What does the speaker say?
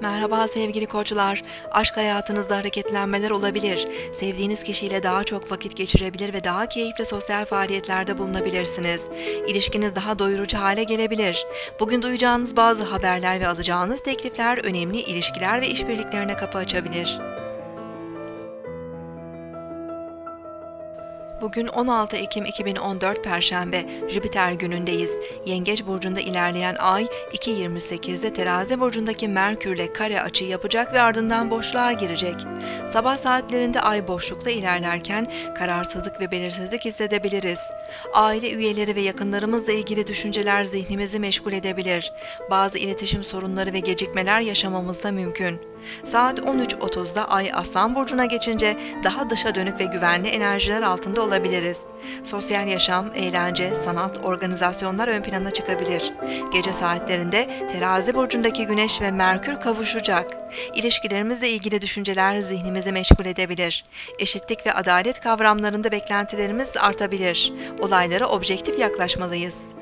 Merhaba sevgili koçlar. Aşk hayatınızda hareketlenmeler olabilir. Sevdiğiniz kişiyle daha çok vakit geçirebilir ve daha keyifli sosyal faaliyetlerde bulunabilirsiniz. İlişkiniz daha doyurucu hale gelebilir. Bugün duyacağınız bazı haberler ve alacağınız teklifler önemli ilişkiler ve işbirliklerine kapı açabilir. Bugün 16 Ekim 2014 Perşembe, Jüpiter günündeyiz. Yengeç burcunda ilerleyen ay 2.28'de Terazi burcundaki Merkürle kare açı yapacak ve ardından boşluğa girecek. Sabah saatlerinde ay boşlukta ilerlerken kararsızlık ve belirsizlik hissedebiliriz. Aile üyeleri ve yakınlarımızla ilgili düşünceler zihnimizi meşgul edebilir. Bazı iletişim sorunları ve gecikmeler yaşamamız da mümkün. Saat 13.30'da Ay Aslan Burcu'na geçince daha dışa dönük ve güvenli enerjiler altında olabiliriz. Sosyal yaşam, eğlence, sanat, organizasyonlar ön plana çıkabilir. Gece saatlerinde Terazi Burcu'ndaki Güneş ve Merkür kavuşacak. İlişkilerimizle ilgili düşünceler zihnimizi meşgul edebilir. Eşitlik ve adalet kavramlarında beklentilerimiz artabilir. Olaylara objektif yaklaşmalıyız.